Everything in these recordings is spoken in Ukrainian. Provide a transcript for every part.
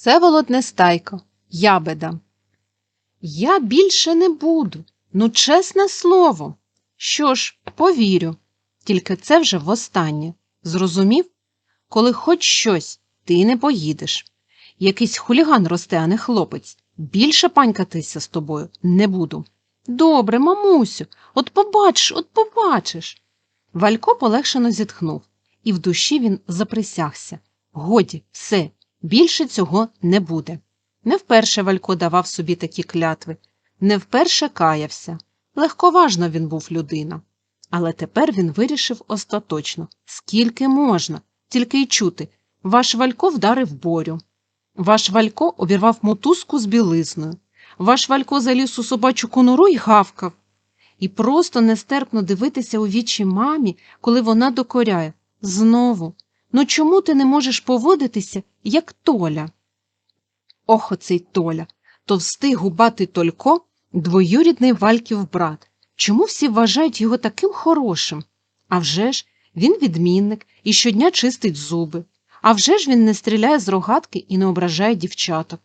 Всеволод Нестайко, ябеда. Я більше не буду. Ну, чесне слово. Що ж, повірю. Тільки це вже востаннє. Зрозумів? Коли хоч щось, ти не поїдеш. Якийсь хуліган росте, а не хлопець. Більше панькатися з тобою не буду. Добре, мамусю, от побачиш, от побачиш. Валько полегшено зітхнув, і в душі він заприсягся. Годі, все, більше цього не буде. Не вперше Валько давав собі такі клятви, не вперше каявся. Легковажно він був людина. Але тепер він вирішив остаточно, скільки можна, тільки й чути. Ваш Валько вдарив борю. Ваш Валько обірвав мотузку з білизною. Ваш Валько заліз у собачу конуру й гавкав. І просто нестерпно дивитися у вічі мамі, коли вона докоряє. Знову. Ну чому ти не можеш поводитися, як Толя? Ох, оцей Толя, товстий губатий Только, двоюрідний Вальків брат. Чому всі вважають його таким хорошим? А вже ж, він відмінник і щодня чистить зуби. А вже ж він не стріляє з рогатки і не ображає дівчаток.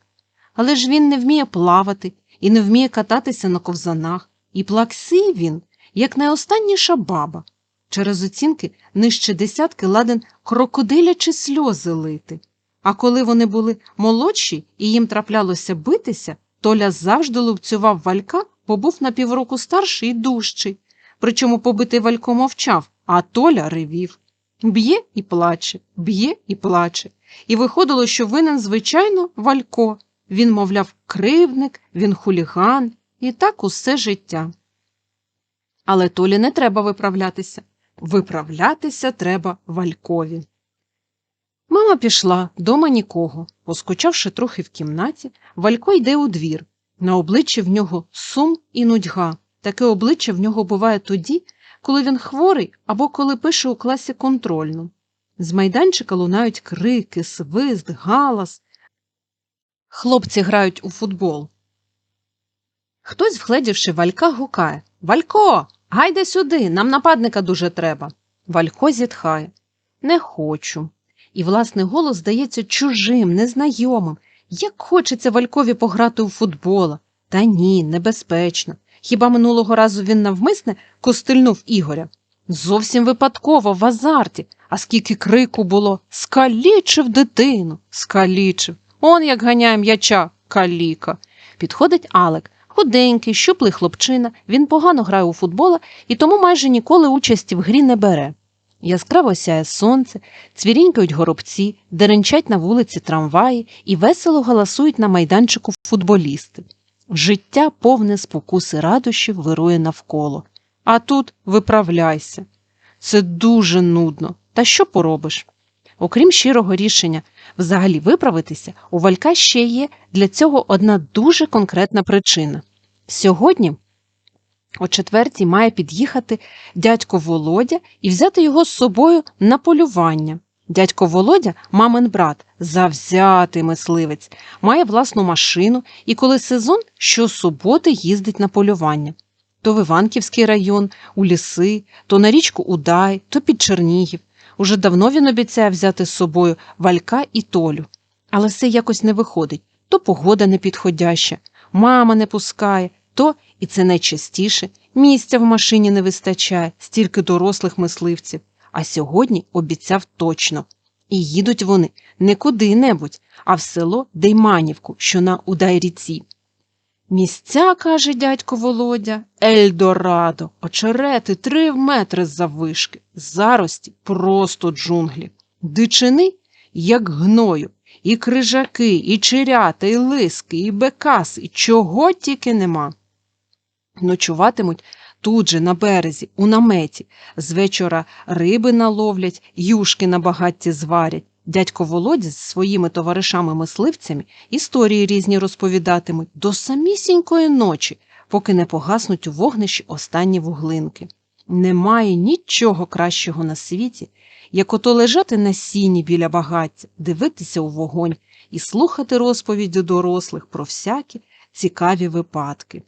Але ж він не вміє плавати і не вміє кататися на ковзанах, і плаксий він, як найостанніша баба. Через оцінки нижче десятки ладен крокодилячі сльози лити. А коли вони були молодші і їм траплялося битися, Толя завжди лупцював валька, бо був на півроку старший і дужчий. Причому побитий валько мовчав, а Толя ревів. Б'є і плаче, б'є і плаче. І виходило, що винен, звичайно, валько. Він, мовляв, кривдник, він хуліган, і так усе життя. Але Толі не треба виправлятися. Виправлятися треба валькові. Мама пішла, дома нікого. Поскучавши трохи в кімнаті, Валько йде у двір. На обличчі в нього сум і нудьга. Таке обличчя в нього буває тоді, коли він хворий або коли пише у класі контрольну. З майданчика лунають крики, свист, галас. Хлопці грають у футбол. Хтось, вгледівши Валька, гукає Валько, гайде сюди, нам нападника дуже треба. Валько зітхає. Не хочу. І власний голос здається чужим, незнайомим. Як хочеться Валькові пограти у футбола. Та ні, небезпечно. Хіба минулого разу він навмисне костильнув Ігоря? Зовсім випадково, в азарті, а скільки крику було скалічив дитину, скалічив. Он як ганяє м'яча, каліка. Підходить Алек, худенький, щуплий хлопчина, він погано грає у футбола і тому майже ніколи участі в грі не бере. Яскраво сяє сонце, цвірінькають горобці, деренчать на вулиці трамваї і весело галасують на майданчику футболісти. Життя повне спокуси радощів вирує навколо. А тут виправляйся. Це дуже нудно. Та що поробиш? Окрім щирого рішення взагалі виправитися, у Валька ще є для цього одна дуже конкретна причина. Сьогодні о четвертій має під'їхати дядько Володя і взяти його з собою на полювання. Дядько Володя, мамин брат, завзятий мисливець, має власну машину і коли сезон, щосуботи їздить на полювання. То в Іванківський район, у ліси, то на річку Удай, то під Чернігів. Уже давно він обіцяє взяти з собою Валька і Толю. Але все якось не виходить. То погода непідходяща, мама не пускає, то, і це найчастіше, місця в машині не вистачає, стільки дорослих мисливців. А сьогодні обіцяв точно. І їдуть вони не куди-небудь, а в село Дейманівку, що на Удайріці. Місця, каже дядько Володя, Ельдорадо, очерети три метри заввишки, зарості просто джунглі, дичини, як гною, і крижаки, і чирята, і лиски, і бекаси, чого тільки нема. Ночуватимуть тут же на березі, у наметі, з вечора риби наловлять, юшки на багатті зварять. Дядько Володя з своїми товаришами-мисливцями історії різні розповідатимуть до самісінької ночі, поки не погаснуть у вогнищі останні вуглинки. Немає нічого кращого на світі, як ото лежати на сіні біля багаття, дивитися у вогонь і слухати розповіді дорослих про всякі цікаві випадки.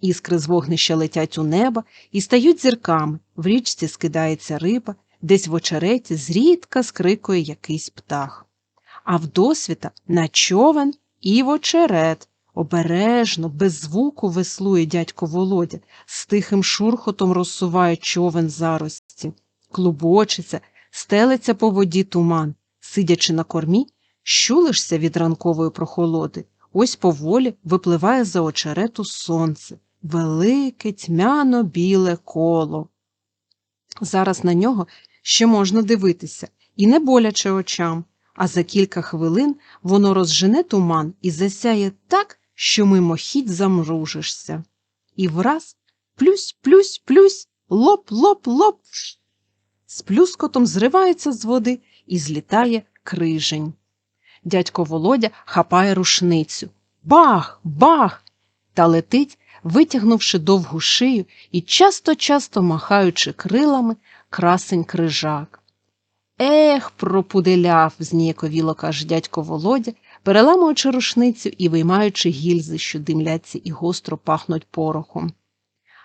Іскри з вогнища летять у небо і стають зірками, в річці скидається риба, десь в очереті зрідка скрикує якийсь птах. а вдосвіта на човен і в очерет. Обережно, без звуку веслує дядько Володя, з тихим шурхотом розсуває човен зарості, клубочиться, стелиться по воді туман, сидячи на кормі, щулишся від ранкової прохолоди. Ось поволі випливає за очерету сонце, велике тьмяно біле коло. Зараз на нього ще можна дивитися, і не боляче очам, а за кілька хвилин воно розжене туман і засяє так, що мимохідь замружишся. І враз плюсь, плюсь, плюсь, лоп, лоп, лоп. З плюскотом зривається з води і злітає крижень. Дядько Володя хапає рушницю. Бах, бах! Та летить, витягнувши довгу шию і часто-часто махаючи крилами красень крижак. Ех, пропуделяв, зніяковіло каже дядько Володя, переламуючи рушницю і виймаючи гільзи, що димляться і гостро пахнуть порохом.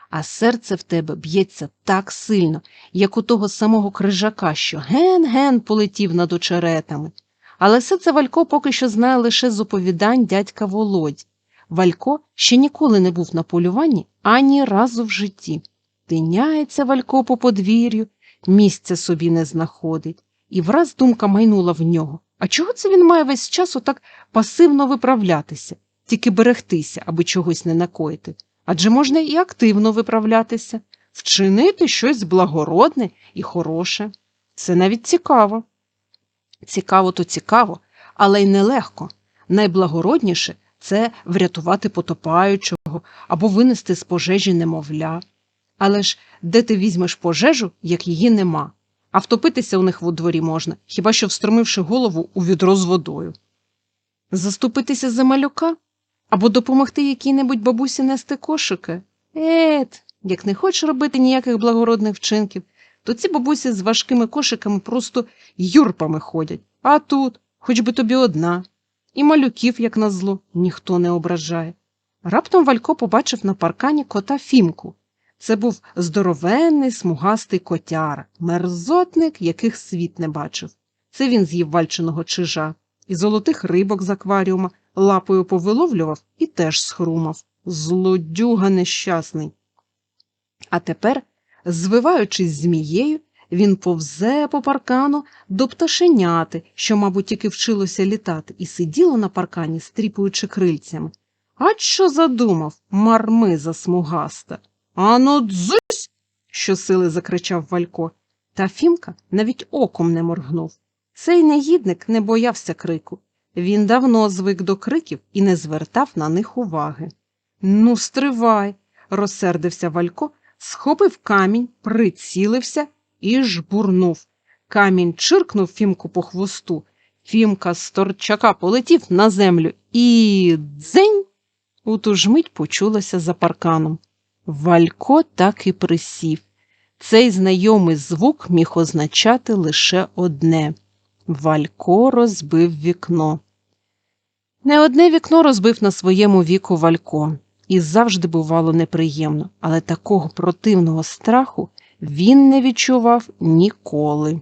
А серце в тебе б'ється так сильно, як у того самого крижака, що ген-ген полетів над очеретами. Але все це Валько поки що знає лише з оповідань дядька Володь. Валько ще ніколи не був на полюванні ані разу в житті. Тиняється Валько по подвір'ю, місця собі не знаходить, і враз думка майнула в нього. А чого це він має весь час отак пасивно виправлятися, тільки берегтися, аби чогось не накоїти? Адже можна і активно виправлятися, вчинити щось благородне і хороше. Це навіть цікаво. Цікаво то цікаво, але й нелегко. Найблагородніше це врятувати потопаючого або винести з пожежі немовля. Але ж де ти візьмеш пожежу, як її нема, а втопитися у них в дворі можна, хіба що встромивши голову у відро з водою. Заступитися за малюка або допомогти якій-небудь бабусі нести кошики? Ет, як не хочеш робити ніяких благородних вчинків, то ці бабусі з важкими кошиками просто юрпами ходять. А тут, хоч би тобі одна. І малюків, як назло, ніхто не ображає. Раптом Валько побачив на паркані кота Фімку. Це був здоровенний смугастий котяр, мерзотник, яких світ не бачив. Це він з'їв вальченого чижа, і золотих рибок з акваріума лапою повиловлював і теж схрумав. Злодюга нещасний. А тепер, звиваючись змією, він повзе по паркану до пташеняти, що, мабуть, тільки вчилося літати, і сиділо на паркані, стріпуючи крильцями. А що задумав, мармиза смугаста? Ану, дзусь. щосили закричав Валько. Та Фімка навіть оком не моргнув. Цей негідник не боявся крику. Він давно звик до криків і не звертав на них уваги. Ну, стривай, розсердився Валько, схопив камінь, прицілився і жбурнув. Камінь чиркнув Фімку по хвосту. Фімка з торчака полетів на землю і дзень. У ту ж мить почулося за парканом. Валько так і присів. Цей знайомий звук міг означати лише одне Валько розбив вікно. Не одне вікно розбив на своєму віку Валько, і завжди бувало неприємно, але такого противного страху він не відчував ніколи.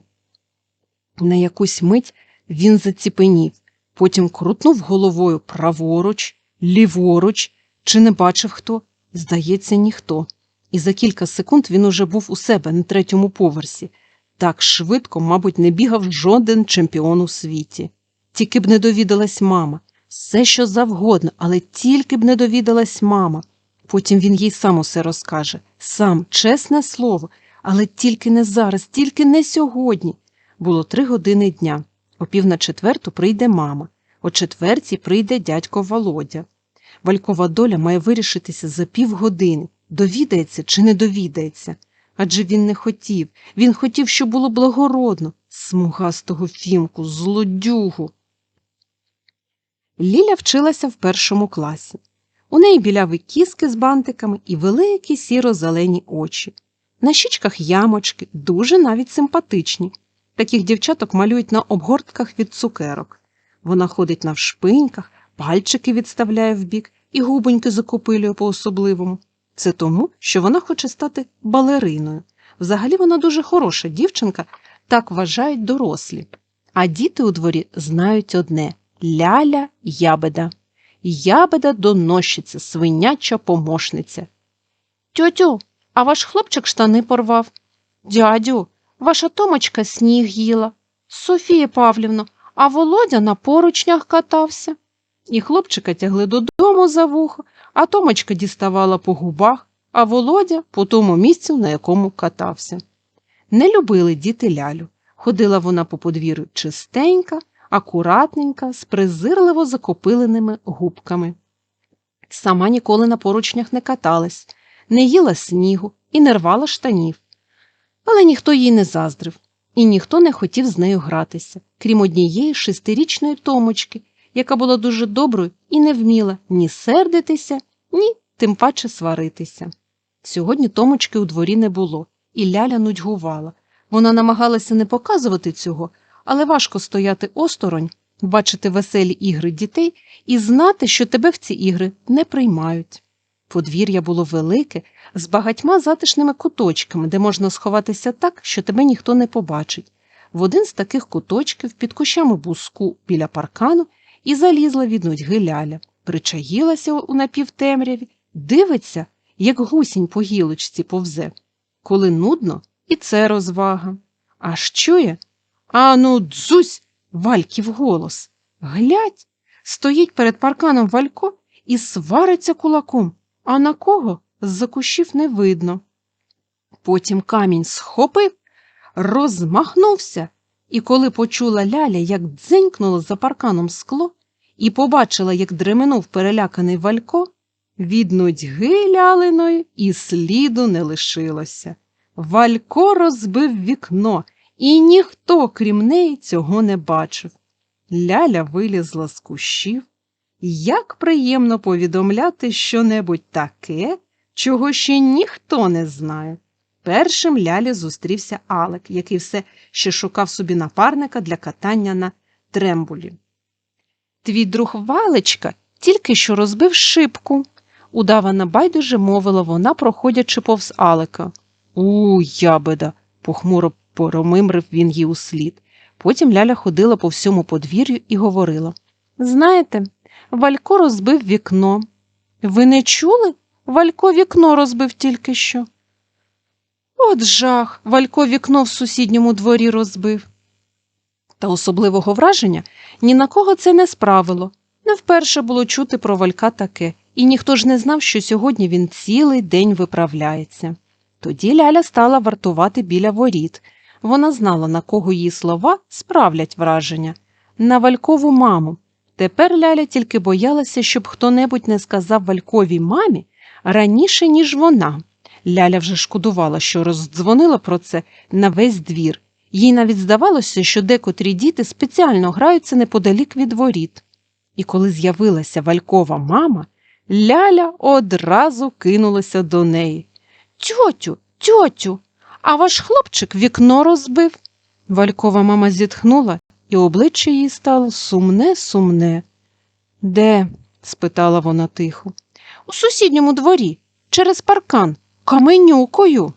На якусь мить він заціпенів, потім крутнув головою праворуч, ліворуч, чи не бачив хто, здається, ніхто. І за кілька секунд він уже був у себе на третьому поверсі. Так швидко, мабуть, не бігав жоден чемпіон у світі. Тільки б не довідалась мама, все що завгодно, але тільки б не довідалась мама. Потім він їй сам усе розкаже, сам, чесне слово, але тільки не зараз, тільки не сьогодні. Було три години дня. О пів на четверту прийде мама, о четвертій прийде дядько Володя. Валькова доля має вирішитися за півгодини, довідається чи не довідається. Адже він не хотів, він хотів, щоб було благородно, смугастого фімку, злодюгу. Ліля вчилася в першому класі. У неї біляві кіски з бантиками і великі сіро-зелені очі. На щічках ямочки, дуже навіть симпатичні. Таких дівчаток малюють на обгортках від цукерок. Вона ходить на вшпиньках, пальчики відставляє вбік і губоньки закопилює по-особливому. Це тому, що вона хоче стати балериною. Взагалі вона дуже хороша дівчинка, так вважають дорослі. А діти у дворі знають одне ляля ябеда. Ябеда доносчиця, свиняча помощниця. Тьотю, а ваш хлопчик штани порвав. Дядю, ваша Томочка сніг їла. Софія Павлівно, а Володя на поручнях катався. І хлопчика тягли додому за вухо, а Томочка діставала по губах, а Володя по тому місцю, на якому катався. Не любили діти лялю. Ходила вона по подвір'ю чистенька, акуратненька, з презирливо закопиленими губками. Сама ніколи на поручнях не каталась, не їла снігу і не рвала штанів. Але ніхто їй не заздрив, і ніхто не хотів з нею гратися, крім однієї шестирічної Томочки, яка була дуже доброю і не вміла ні сердитися, ні тим паче сваритися. Сьогодні Томочки у дворі не було, і Ляля нудьгувала. Вона намагалася не показувати цього, але важко стояти осторонь, бачити веселі ігри дітей і знати, що тебе в ці ігри не приймають. Подвір'я було велике, з багатьма затишними куточками, де можна сховатися так, що тебе ніхто не побачить. В один з таких куточків під кущами буску біля паркану і залізла від нудьги ляля, причаїлася у напівтемряві, дивиться, як гусінь по гілочці повзе. Коли нудно, і це розвага. Аж чує? Ану, дзусь, Вальків голос. Глядь, стоїть перед парканом Валько і свариться кулаком, а на кого з-за кущів не видно. Потім камінь схопив, розмахнувся, і коли почула ляля, як дзенькнуло за парканом скло, і побачила, як дременув переляканий Валько, від нудьги лялиної і сліду не лишилося. Валько розбив вікно, і ніхто, крім неї, цього не бачив. Ляля вилізла з кущів. Як приємно повідомляти щонебудь таке, чого ще ніхто не знає. Першим лялі зустрівся Алек, який все ще шукав собі напарника для катання на трембулі. Твій друг Валечка тільки що розбив шибку, удавана байдуже мовила вона, проходячи повз Алека. У, ябеда, похмуро поромимрив він їй услід. Потім Ляля ходила по всьому подвір'ю і говорила Знаєте, Валько розбив вікно. Ви не чули? Валько вікно розбив тільки що. От жах, Валько вікно в сусідньому дворі розбив. Та особливого враження ні на кого це не справило. Не вперше було чути про Валька таке, і ніхто ж не знав, що сьогодні він цілий день виправляється. Тоді Ляля стала вартувати біля воріт. Вона знала, на кого її слова справлять враження на Валькову маму. Тепер Ляля тільки боялася, щоб хто-небудь не сказав Вальковій мамі раніше, ніж вона. Ляля вже шкодувала, що роздзвонила про це на весь двір. Їй навіть здавалося, що декотрі діти спеціально граються неподалік від воріт. І коли з'явилася Валькова мама, Ляля одразу кинулася до неї. Тьотю, тьотю, а ваш хлопчик вікно розбив. Валькова мама зітхнула, і обличчя їй стало сумне, сумне. Де? спитала вона тихо. У сусідньому дворі, через паркан, каменюкою.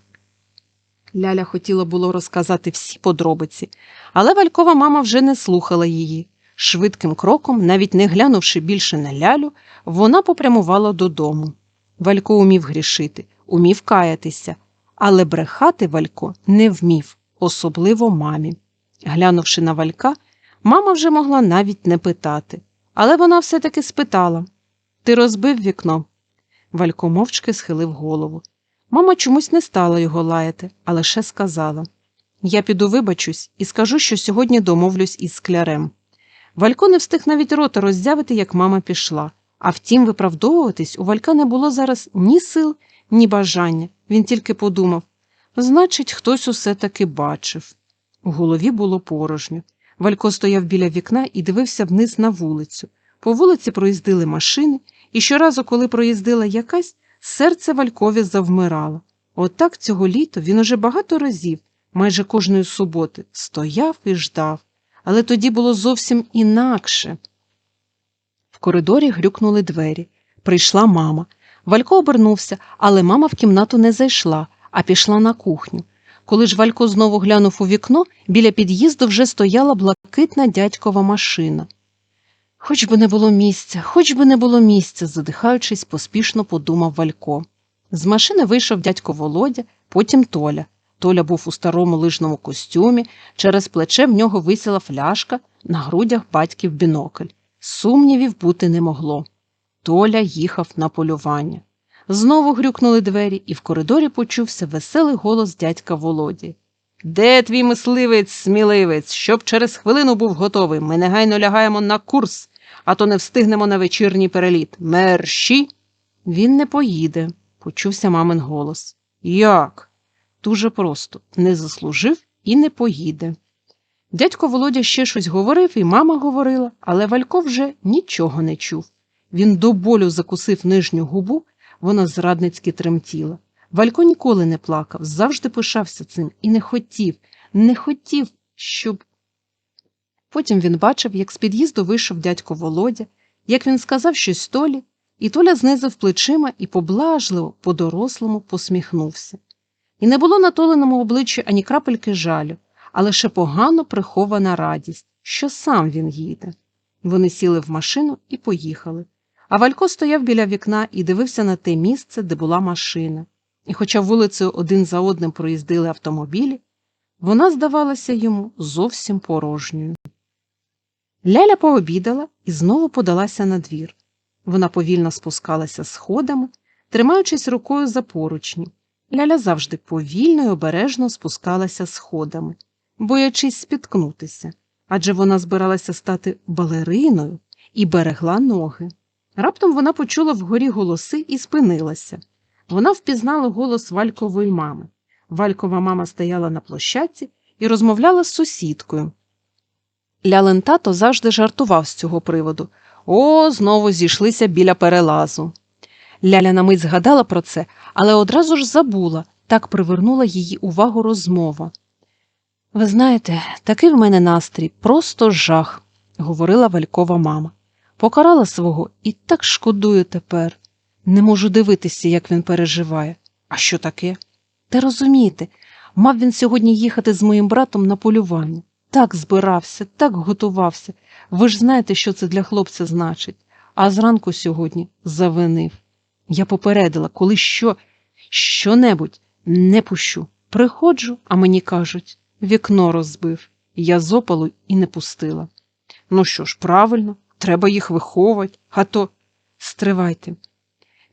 Ляля хотіла було розказати всі подробиці, але Валькова мама вже не слухала її. Швидким кроком, навіть не глянувши більше на лялю, вона попрямувала додому. Валько умів грішити, умів каятися, але брехати Валько не вмів, особливо мамі. Глянувши на Валька, мама вже могла навіть не питати, але вона все-таки спитала Ти розбив вікно? Валько мовчки схилив голову. Мама чомусь не стала його лаяти, а лише сказала Я піду вибачусь і скажу, що сьогодні домовлюсь із склярем. Валько не встиг навіть рота роззявити, як мама пішла. А втім, виправдовуватись у Валька не було зараз ні сил, ні бажання. Він тільки подумав значить, хтось усе таки бачив. У голові було порожньо. Валько стояв біля вікна і дивився вниз на вулицю. По вулиці проїздили машини, і щоразу, коли проїздила якась, серце Валькові завмирало. Отак цього літа він уже багато разів, майже кожної суботи, стояв і ждав. Але тоді було зовсім інакше. В коридорі грюкнули двері. Прийшла мама. Валько обернувся, але мама в кімнату не зайшла, а пішла на кухню. Коли ж Валько знову глянув у вікно, біля під'їзду вже стояла блакитна дядькова машина. Хоч би не було місця, хоч би не було місця, задихаючись, поспішно подумав Валько. З машини вийшов дядько Володя, потім Толя. Толя був у старому лижному костюмі, через плече в нього висіла фляжка, на грудях батьків бінокль. Сумнівів бути не могло. Толя їхав на полювання. Знову грюкнули двері, і в коридорі почувся веселий голос дядька Володі. Де твій мисливець, сміливець, щоб через хвилину був готовий? Ми негайно лягаємо на курс, а то не встигнемо на вечірній переліт. Мерші. Він не поїде, почувся мамин голос. Як? Дуже просто не заслужив і не поїде. Дядько Володя ще щось говорив, і мама говорила, але Валько вже нічого не чув. Він до болю закусив нижню губу, вона зрадницьки тремтіла. Валько ніколи не плакав, завжди пишався цим і не хотів, не хотів, щоб. Потім він бачив, як з під'їзду вийшов дядько Володя, як він сказав щось Толі, і Толя знизив плечима і поблажливо, по-дорослому посміхнувся. І не було на толеному обличчі ані крапельки жалю, а лише погано прихована радість, що сам він їде. Вони сіли в машину і поїхали. А Валько стояв біля вікна і дивився на те місце, де була машина. І хоча вулицею один за одним проїздили автомобілі, вона здавалася йому зовсім порожньою. Ляля пообідала і знову подалася на двір. Вона повільно спускалася сходами, тримаючись рукою за поручні. Ляля завжди повільно й обережно спускалася сходами, боячись спіткнутися, адже вона збиралася стати балериною і берегла ноги. Раптом вона почула вгорі голоси і спинилася. Вона впізнала голос Валькової мами. Валькова мама стояла на площадці і розмовляла з сусідкою. Лялин тато завжди жартував з цього приводу. О, знову зійшлися біля перелазу. Ляля на мить згадала про це, але одразу ж забула, так привернула її увагу розмова. Ви знаєте, такий в мене настрій, просто жах, говорила Валькова мама. Покарала свого і так шкодую тепер. Не можу дивитися, як він переживає. А що таке? Та розумієте, мав він сьогодні їхати з моїм братом на полювання. Так збирався, так готувався. Ви ж знаєте, що це для хлопця значить. А зранку сьогодні завинив. Я попередила, коли що, що-небудь не пущу. Приходжу, а мені кажуть, вікно розбив. Я з опалу і не пустила. Ну що ж, правильно, треба їх виховувати, а то стривайте.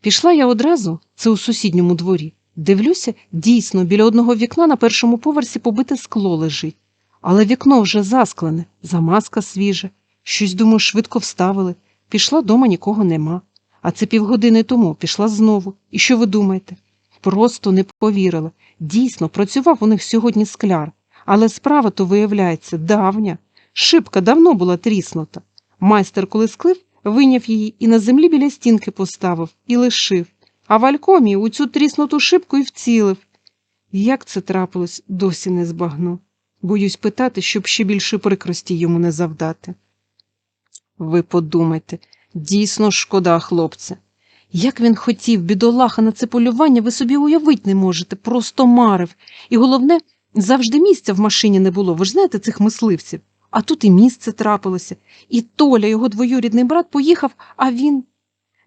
Пішла я одразу, це у сусідньому дворі. Дивлюся, дійсно, біля одного вікна на першому поверсі побите скло лежить. Але вікно вже засклене, замазка свіжа. Щось, думаю, швидко вставили. Пішла дома нікого нема. А це півгодини тому пішла знову. І що ви думаєте? Просто не повірила. Дійсно, працював у них сьогодні скляр. Але справа то, виявляється, давня. Шибка давно була тріснута. Майстер, коли склив, виняв її і на землі біля стінки поставив і лишив. А Валько мій у цю тріснуту шибку і вцілив. Як це трапилось, досі не збагну. Боюсь питати, щоб ще більше прикрості йому не завдати. Ви подумайте, дійсно шкода хлопця. Як він хотів, бідолаха, на це полювання, ви собі уявити не можете, просто марив. І головне, завжди місця в машині не було. Ви ж знаєте цих мисливців. А тут і місце трапилося, і Толя, його двоюрідний брат, поїхав, а він.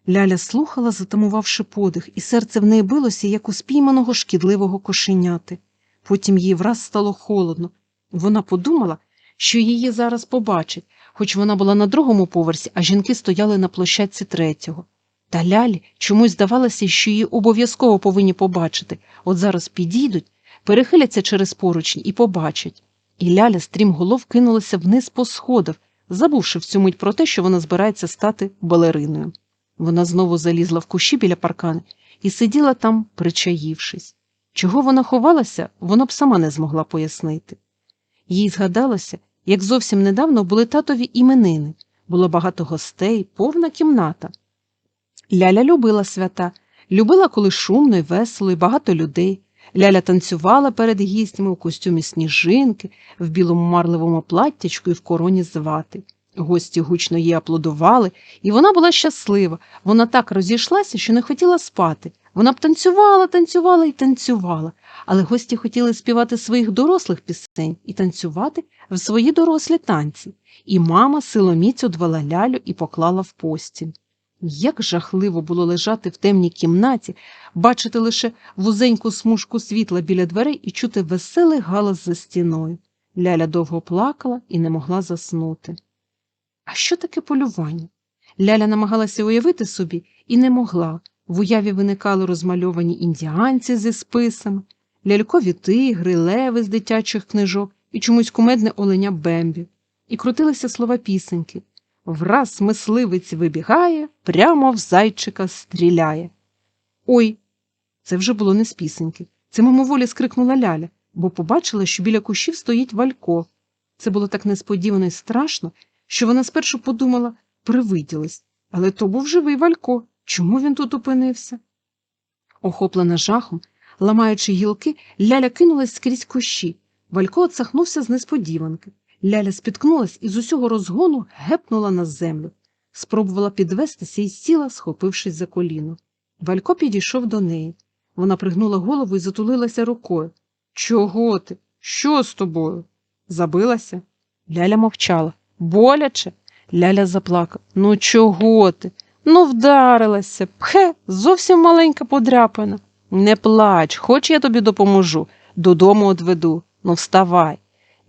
Ляля слухала, затамувавши подих, і серце в неї билося, як у спійманого шкідливого кошеняти. Потім їй враз стало холодно. Вона подумала, що її зараз побачать, хоч вона була на другому поверсі, а жінки стояли на площадці третього. Та лялі чомусь здавалося, що її обов'язково повинні побачити. От зараз підійдуть, перехиляться через поручні і побачать. І ляля стрімголов кинулася вниз по сходах, забувши в цю мить про те, що вона збирається стати балериною. Вона знову залізла в кущі біля паркани і сиділа там, причаївшись. Чого вона ховалася, вона б сама не змогла пояснити. Їй згадалося, як зовсім недавно були татові іменини, було багато гостей, повна кімната. Ляля любила свята, любила, коли шумно й весело, і багато людей. Ляля танцювала перед гістями у костюмі сніжинки, в білому марливому платтячку і в короні з вати. Гості гучно їй аплодували, і вона була щаслива. Вона так розійшлася, що не хотіла спати, Вона б танцювала, танцювала і танцювала, але гості хотіли співати своїх дорослих пісень і танцювати в свої дорослі танці. І мама силоміць одвела лялю і поклала в постіль. Як жахливо було лежати в темній кімнаті, бачити лише вузеньку смужку світла біля дверей і чути веселий галас за стіною. Ляля довго плакала і не могла заснути. А що таке полювання? Ляля намагалася уявити собі і не могла. В уяві виникали розмальовані індіанці зі списами, лялькові тигри, леви з дитячих книжок і чомусь кумедне оленя Бембі. І крутилися слова пісеньки. Враз мисливець вибігає, прямо в зайчика стріляє. Ой, це вже було не з пісеньки. Це мимоволі скрикнула Ляля, бо побачила, що біля кущів стоїть Валько. Це було так несподівано і страшно, що вона спершу подумала, привиділась. Але то був живий Валько. Чому він тут опинився? Охоплена жахом, ламаючи гілки, Ляля кинулась скрізь кущі. Валько отсахнувся з несподіванки. Ляля спіткнулась і з усього розгону гепнула на землю. Спробувала підвестися і сіла, схопившись за коліно. Валько підійшов до неї. Вона пригнула голову і затулилася рукою. Чого ти? Що з тобою? Забилася? Ляля мовчала. Боляче? Ляля заплакала. Ну, чого ти? Ну, вдарилася. Пхе, зовсім маленька подряпина. Не плач, хоч я тобі допоможу. Додому одведу. Ну, вставай.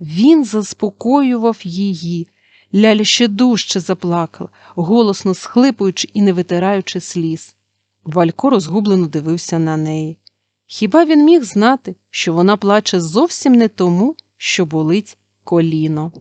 Він заспокоював її. Ляля ще дужче заплакала, голосно схлипуючи і не витираючи сліз. Валько розгублено дивився на неї. Хіба він міг знати, що вона плаче зовсім не тому, що болить коліно?